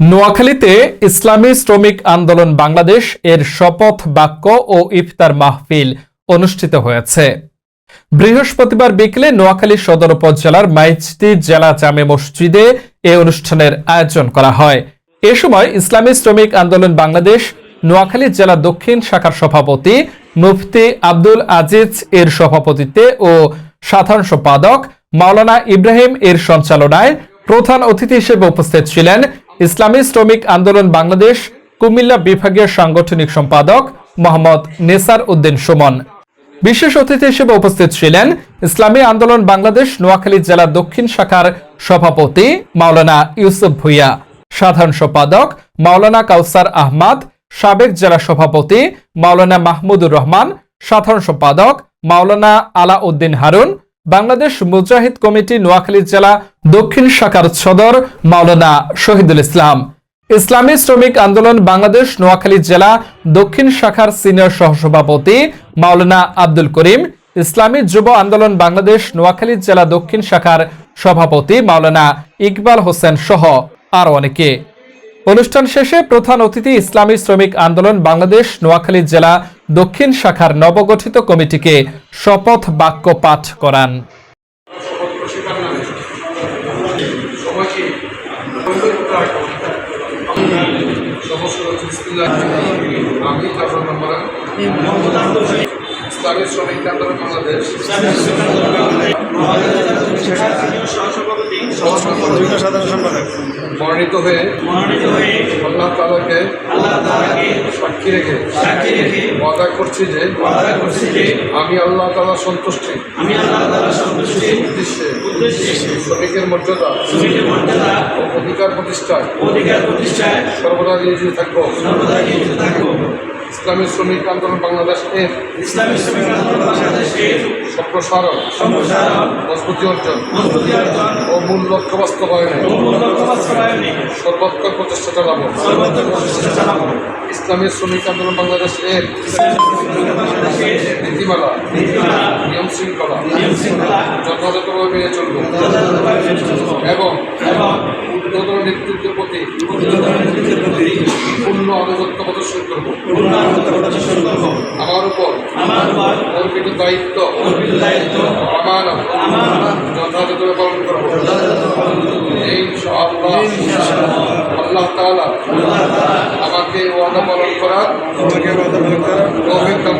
নোয়াখালীতে ইসলামী শ্রমিক আন্দোলন বাংলাদেশ এর শপথ বাক্য ও ইফতার মাহফিল অনুষ্ঠিত হয়েছে। বৃহস্পতিবার বিকেলে নোয়াখালী সদর উপজেলার মাইজদি জেলা জামে মসজিদে এ অনুষ্ঠানের আয়োজন করা হয়। এ সময় ইসলামী শ্রমিক আন্দোলন বাংলাদেশ, নোয়াখালী জেলা দক্ষিণ শাখার সভাপতি মুফতি আব্দুল আজিজ এর সভাপতিত্বে ও সাধারণ সম্পাদক মাওলানা ইব্রাহিম এর সঞ্চালনায় প্রধান অতিথি হিসেবে উপস্থিত ছিলেন ইসলামী শ্রমিক আন্দোলন বাংলাদেশ, কুমিল্লা বিভাগীয় সাংগঠনিক সম্পাদক মোহাম্মদ নেসার উদ্দিন সুমন। বিশেষ অতিথি হিসেবে উপস্থিত ছিলেন ইসলামী আন্দোলন বাংলাদেশ নোয়াখালী জেলা দক্ষিণ শাখার সভাপতি মাওলানা ইউসুফ ভুইয়া, সাধারণ সম্পাদক মাওলানা কাউসার আহমাদ, সাবেক জেলা সভাপতি মাওলানা মাহমুদুর রহমান, সাধারণ সম্পাদক মাওলানা আলা উদ্দিন হারুন বাংলাদেশ মুজাহিদ কমিটি নোয়াখালী জেলা দক্ষিণ শাখার সদর মাওলানা শহীদুল ইসলাম। ইসলামী শ্রমিক আন্দোলন বাংলাদেশ নোয়াখালী জেলা দক্ষিণ শাখার সিনিয়র সহসভাপতি মাওলানা আব্দুল করিম, ইসলামী যুব আন্দোলন বাংলাদেশ নোয়াখালী জেলা দক্ষিণ শাখার সভাপতি মাওলানা ইকবাল হোসেন সহ আরও অনেকে। অনুষ্ঠান শেষে প্রধান অতিথি ইসলামী শ্রমিক আন্দোলন বাংলাদেশ নোয়াখালী জেলা দক্ষিণ শাখার নবগঠিত কমিটিকে শপথ বাক্য পাঠ করান। শ্রমিক আন্দোলন বাংলাদেশ সাধারণ সম্পাদক। মনোনীত হয়ে মনোনীত হয়ে আল্লাহ তালাকে আল্লাহ তাআলাকে সাক্ষী রেখে সাক্ষী রেখে ওয়াদা করছি যে ওয়াদা করছি যে আমি আল্লাহ তালার সন্তুষ্টি। আমি আল্লাহ তাআলার সন্তুষ্টির উদ্দেশ্যে উদ্দেশ্যে শ্রমিকের মর্যাদা শ্রমিকের মর্যাদা ও অধিকার প্রতিষ্ঠায় অধিকার প্রতিষ্ঠায় সর্বদা নিয়োজিত থাকব। সর্বদা নিয়োজিত থাকব। ইসলামী শ্রমিক আন্দোলন বাংলাদেশ এর ইসলামী শ্রমিক আন্দোলন বাংলাদেশকে সম্প্রসারণ সম্প্রসারণ মজবুতি অর্জন মজবুতি অর্জন ও মূল লক্ষ্য বাস্তবায়নে ও মূল্যকে বাস্তবায়নে প্রচেষ্টা চালাবো। প্রচেষ্টা চালাবো। ইসলামী শ্রমিক আন্দোলন বাংলাদেশ এর নীতিমালা, নিয়ম শৃঙ্খলা যথাযথভাবে মেনে চলব এবং উদ্বোধন নেতৃত্বের প্রতি পূর্ণ আনুগত্য প্রদর্শন করব। আমার উপর অর্পিত দায়িত্ব আমানত যথাযথভাবে পালন করব। করব ইনশাআল্লাহ। আল্লাহ আমাকে ওয়াদা পালন করার তৌফিক দান